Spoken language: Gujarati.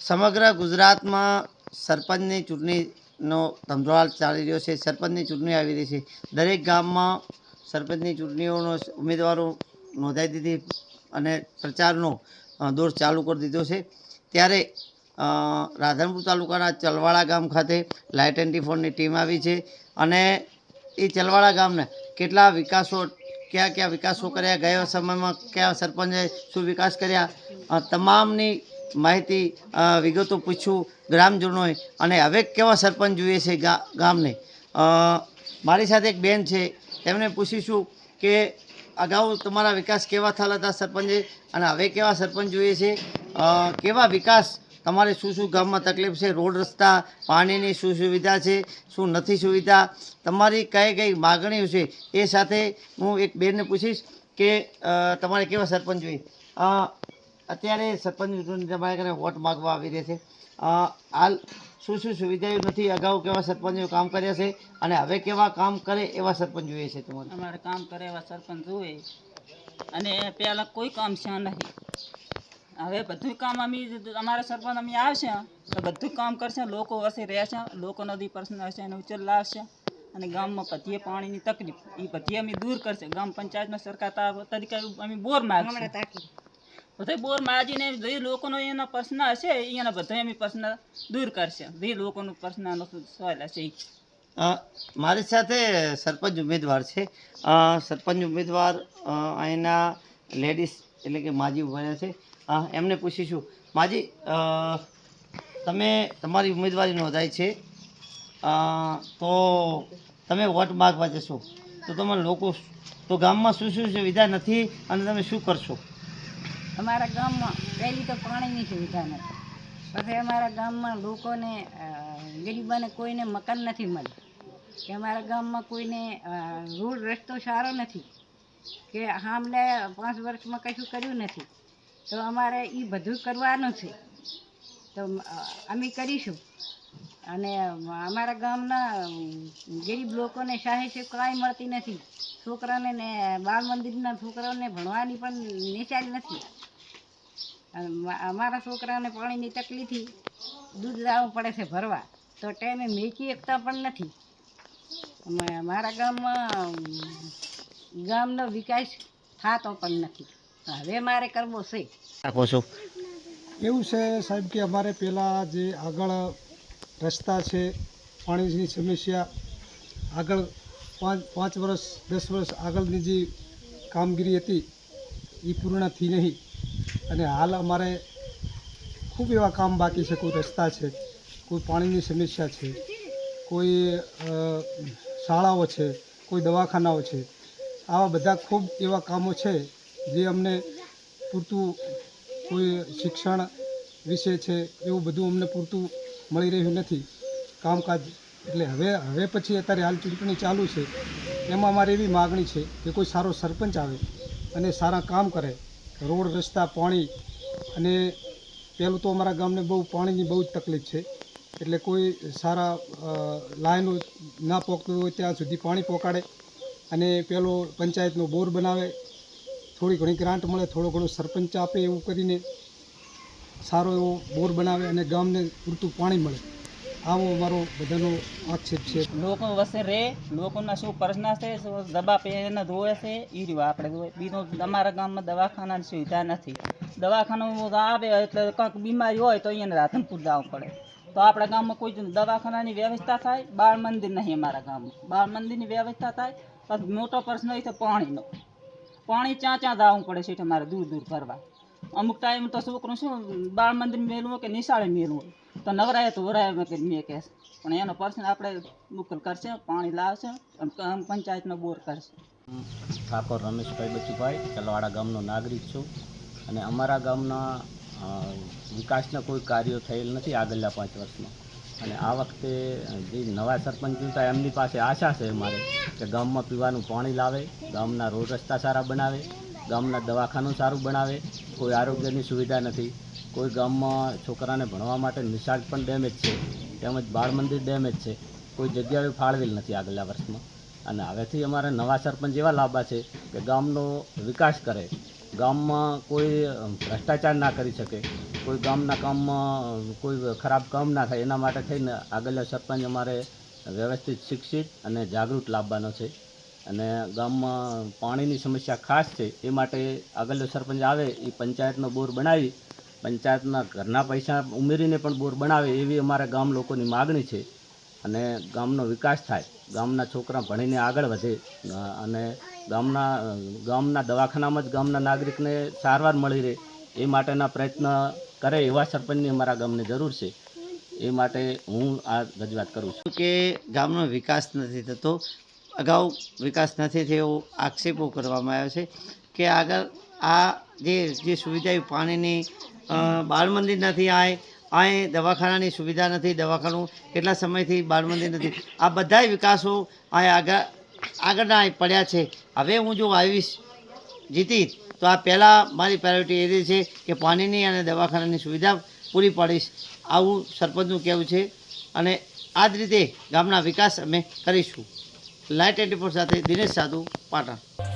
સમગ્ર ગુજરાતમાં સરપંચની ચૂંટણીનો ધમધોળ ચાલી રહ્યો છે. સરપંચની ચૂંટણી આવી રહી છે. દરેક ગામમાં સરપંચની ચૂંટણીઓનો ઉમેદવારો નોંધાઈ દીધી અને પ્રચારનો દોર ચાલુ કરી દીધો છે. ત્યારે રાધનપુર તાલુકાના ચલવાડા ગામ ખાતે લાઇટ એન્ડ ફોનની ટીમ આવી છે અને એ ચલવાડા ગામને કેટલા વિકાસો, કયા કયા વિકાસો કર્યા, ગયા સમયમાં કયા સરપંચે શું વિકાસ કર્યા તમામની માહિતી વિગતો પૂછ્યું ગ્રામજનોએ. અને હવે કેવા સરપંચ જોઈએ છે ગામને? મારી સાથે એક બેન છે. તેમને પૂછીશું કે અગાઉ તમારા વિકાસ કેવા થયેલા હતા સરપંચે? અને હવે કેવા સરપંચ જોઈએ છે? કેવા વિકાસ? તમારે શું શું ગામમાં તકલીફ છે? રોડ રસ્તા, પાણીની શું સુવિધા છે? શું નથી સુવિધા? તમારી કઈ કઈ માગણીઓ છે? એ સાથે હું એક બેનને પૂછીશ કે તમારે કેવા સરપંચ જોઈએ? અત્યારે સરપંચ ચૂંટણી તમારે ઘરે વોટ માગવા આવી રહ્યા છે. હાલ શું શું સુવિધાઓ નથી અગાઉ કેવા સરપંચો કામ કર્યા છે અને હવે કેવા કામ કરે એવા સરપંચ જોઈએ છે તમારે? અમારે કામ કરે એવા સરપંચ જોઈએ. અને પહેલાં કોઈ કામ છે નહીં. હવે બધું કામ અમે અમારા સરપંચ અમે આવશે તો બધું કામ કરશે લોકો હશે રહેશે લોકો નદી પ્રશ્ન હશે એને ઉચ્ચર લાવશે. અને ગામમાં બધીએ પાણીની તકલીફ એ બધી અમે દૂર કરશે. ગ્રામ પંચાયતમાં સરકાર તરીકે અમે બોર માગશે. બધા બોર માજીને જે લોકોનો એનો પ્રશ્ન હશે, એના બધા એમ પ્રશ્ન દૂર કરશે. જે લોકોનો પ્રશ્ન સવાલ હશે મારી સાથે સરપંચ ઉમેદવાર છે. સરપંચ ઉમેદવાર અહીંના લેડીઝ એટલે કે માજી ઊભા છે. એમને પૂછીશું. માજી તમે, તમારી ઉમેદવારી નોંધાઈ છે. તો તમે વોટ માગવા જશો. તો તમારા લોકો, તો ગામમાં શું શું સુવિધા નથી અને તમે શું કરશો? અમારા ગામમાં, પહેલી તો પાણીની સુવિધા નથી. પછી અમારા ગામમાં લોકોને ગરીબાને કોઈને મકાન નથી મળતું કે અમારા ગામમાં કોઈને રોડ રસ્તો સારો નથી. કે હામલે પાંચ વર્ષમાં કશું કર્યું નથી. તો અમારે એ બધું કરવાનું છે. તો અમે કરીશું. અને અમારા ગામના ગરીબ લોકોને સાહેબ કાંઈ મળતી નથી. છોકરાને ને બાળ મંદિરના છોકરાઓને ભણવાની પણ નિશાળ નથી. અમારા છોકરાને પાણીની તકલીફથી દૂધ લાવવું પડે છે ભરવા. તો ટાઈમે મેકી એકતા પણ નથી. અમા- મારા ગામમાં ગામનો વિકાસ થતો પણ નથી. હવે મારે કરવો છે. રાખો છો. એવું છે સાહેબ કે અમારે પહેલાં જે આગળ રસ્તા છે પાણીની સમસ્યા આગળ પાંચ પાંચ વર્ષ દસ વર્ષ આગળની જે કામગીરી હતી એ પૂર્ણ થઈ નહીં. અને હાલ અમારે ખૂબ એવા કામ બાકી છે, કોઈ રસ્તા છે, કોઈ પાણીની સમસ્યા છે, કોઈ શાળાઓ છે, કોઈ દવાખાનાઓ છે. આવા બધા ખૂબ એવા કામો છે જે અમને પૂરતું કોઈ શિક્ષણ વિશે છે એવું બધું અમને પૂરતું મળી રહ્યું નથી. કામકાજ એટલે હવે હવે પછી અત્યારે હાલ ચૂંટણી ચાલુ છે. એમાં અમારે એવી માગણી છે કે કોઈ સારો સરપંચ આવે અને સારા કામ કરે. રોડ રસ્તા, પાણી અને પહેલું તો અમારા ગામને બહુ પાણીની બહુ જ તકલીફ છે. એટલે કોઈ સારા લાઈનો ના પોકતું હોય ત્યાં સુધી પાણી પહોંચાડે અને પેલો પંચાયતનો બોર બનાવે. થોડી ઘણી ગ્રાન્ટ મળે, થોડો ઘણો સરપંચ આપે એવું કરીને સારો એવો બોર બનાવે અને ગામને પૂરતું પાણી મળે. આવો અમારો બધાનો આક્ષેપ છે. લોકો વસે રહે લોકોના શું પ્રશ્ન છે દબા પેને ધોવે છે એ રહ્યું. આપણે ધોવે બીજું અમારા ગામમાં દવાખાનાની સુવિધા નથી. દવાખાનું આવે એટલે કંઈક બીમારી હોય તો અહીંયા રાધનપુર જવું પડે. તો આપણા ગામમાં કોઈ દવાખાનાની વ્યવસ્થા થાય? બાળ મંદિર નહીં અમારા ગામમાં. બાળ મંદિરની વ્યવસ્થા થાય પછી મોટો પ્રશ્ન એ છે પાણીનો. પાણી ચાં ચાં જવું પડે છે અમારે? દૂર દૂર કરવા અમુક ટાઈમ તો છોકરું શું બાળ મંદિર મેળવું કે નિશાળે હોય? તો નવરાય તો વરાય મેં કે મેં કહેશ પણ એનો પર્સન આપણે મુકલ કરશે, પાણી લાવશે અને પંચાયતનો બોર કરશે. ઠાકોર રમેશભાઈ બચુભાઈ ચલવાડા ગામનો નાગરિક છું. અને અમારા ગામના વિકાસના કોઈ કાર્યો થયેલ નથી આગળના પાંચ વર્ષમાં. અને આ વખતે જે નવા સરપંચ ચૂંટાય એમની પાસે આશા છે અમારે, કે ગામમાં પીવાનું પાણી લાવે, ગામના રોડ રસ્તા સારા બનાવે, ગામના દવાખાનું સારું બનાવે, કોઈ આરોગ્યની સુવિધા નથી. કોઈ ગામમાં છોકરાને ભણવા માટે નિશાળ પણ ડેમેજ છે, તેમજ બાળ મંદિર ડેમેજ છે, કોઈ જગ્યાએ ફાળવેલ નથી આગલા વર્ષમાં. અને હવેથી અમારે નવા સરપંચ એવા લાવવા છે કે ગામનો વિકાસ કરે. ગામમાં કોઈ ભ્રષ્ટાચાર ના કરી શકે, કોઈ ગામના કામમાં કોઈ ખરાબ કામ ના થાય, એના માટે થઈને આગળના સરપંચ અમારે વ્યવસ્થિત, શિક્ષિત અને જાગૃત લાવવાનો છે. અને ગામમાં પાણીની સમસ્યા ખાસ છે, એ માટે આગળનો સરપંચ આવે, એ પંચાયતનો બોર બનાવી પંચાયતના ઘરના પૈસા ઉમેરીને પણ બોર બનાવે એવી અમારા ગામ લોકોની માગણી છે. અને ગામનો વિકાસ થાય, ગામના છોકરા ભણીને આગળ વધે અને ગામના ગામના દવાખાનામાં જ ગામના નાગરિકને સારવાર મળી રહે, એ માટેના પ્રયત્ન કરે એવા સરપંચની અમારા ગામને જરૂર છે. એ માટે હું આ રજૂઆત કરું છું. કે ગામનો વિકાસ નથી થતો, અગાઉ વિકાસ નથી થયો, આક્ષેપો કરવામાં આવ્યો છે. કે આગળ આ જે જે સુવિધા પાણીની બાળ મંદિર નથી આ અહીં દવાખાનાની સુવિધા નથી, દવાખાનું કેટલા સમયથી બાળ મંદિર નથી. આ બધા વિકાસો અહીં આગળ, આગળના પડ્યા છે. હવે હું જો આવીશ જીતી, તો આ પહેલાં મારી પ્રાયોરિટી એ રહી છે કે પાણીની અને દવાખાનાની સુવિધા પૂરી પાડીશ. આવું સરપંચનું કહેવું છે. અને આ જ રીતે ગામના વિકાસ અમે કરીશું. લાઇટ એટી સાથે દિનેશ સાધુ, પાટણ.